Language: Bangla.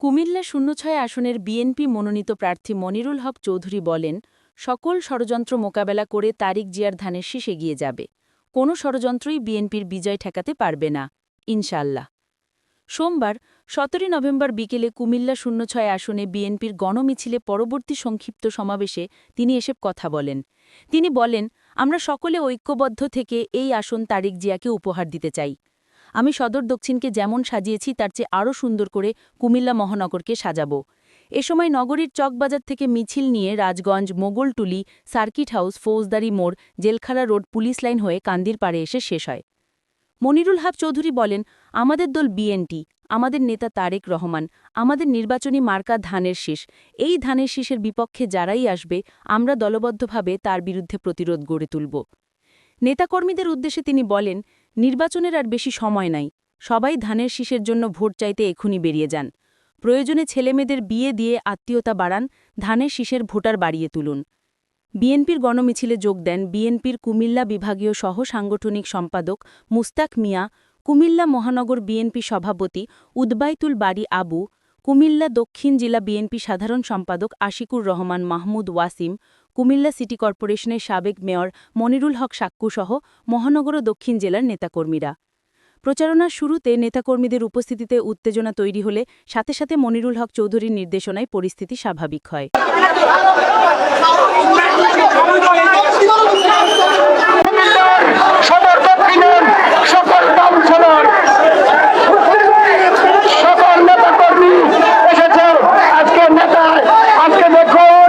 কুমিল্লা শূন্যছয় আসনের বিএনপি মনোনীত প্রার্থী মনিরুল হক চৌধুরী বলেন, সকল ষড়যন্ত্র মোকাবেলা করে তারিক জিয়ার ধানের শীষ এগিয়ে যাবে। কোনো ষড়যন্ত্রই বিএনপির বিজয় ঠেকাতে পারবে না। ইনশাল্লাহ সোমবার, সতেরোই নভেম্বর বিকেলে কুমিল্লা শূন্যছয় আসনে বিএনপির গণমিছিলে পরবর্তী সংক্ষিপ্ত সমাবেশে তিনি এসব কথা বলেন। তিনি বলেন, আমরা সকলে ঐক্যবদ্ধ থেকে এই আসন তারিক জিয়াকে উপহার দিতে চাই। আমি সদর দক্ষিণকে যেমন সাজিয়েছি, তার চেয়ে আরও সুন্দর করে কুমিল্লা মহানগরকে সাজাব। এ সময় নগরীর চকবাজার থেকে মিছিল নিয়ে রাজগঞ্জ, মোগলটুলি, সার্কিট হাউস, ফৌজদারি মোড় জেলখারা রোড পুলিশ লাইন হয়ে কান্দির পাড়ে এসে শেষ হয়। মনিরুল হক চৌধুরী বলেন, আমাদের দল বিএনটি আমাদের নেতা তারেক রহমান, আমাদের নির্বাচনী মার্কা ধানের শীষ। এই ধানের শীষের বিপক্ষে যারাই আসবে, আমরা দলবদ্ধভাবে তার বিরুদ্ধে প্রতিরোধ গড়ে তুলব। নেতাকর্মীদের উদ্দেশ্যে তিনি বলেন নির্বাচনের আর বেশি সময় নাই। সবাই ধানের শীষের জন্য ভোট চাইতে এখুনি বেরিয়ে যান। প্রয়োজনে ছেলেমেয়েদের বিয়ে দিয়ে আত্মীয়তা বাড়ান, ধানের শীষের ভোটার বাড়িয়ে তুলুন। বিএনপির গণমিছিলে যোগ দেন বিএনপির কুমিল্লা বিভাগীয় সহ সাংগঠনিক সম্পাদক মুস্তাক মিয়া, কুমিল্লা মহানগর বিএনপি সভাপতি উদ্বাইতুল বাড়ি আবু কুমিল্লা দক্ষিণ জেলা বিএনপি সাধারণ সম্পাদক আশিকুর রহমান মাহমুদ ওয়াসিম, কুমিল্লা সিটি কর্পোরেশনের সাবেক মেয়র মনিরুল হক সাক্কুসহ মহানগর দক্ষিণ জেলার নেতাকর্মীরা। প্রচারণার শুরুতে নেতাকর্মীদের উপস্থিতিতে উত্তেজনা তৈরি হলে সাথে সাথে মনিরুল হক চৌধুরীর নির্দেশনায় পরিস্থিতি স্বাভাবিক হয় সদর দক্ষিণের সকল কাউন্সিলর সকল নেতা কর্মী এসেছে আজকে নেতা আজকে দেখুন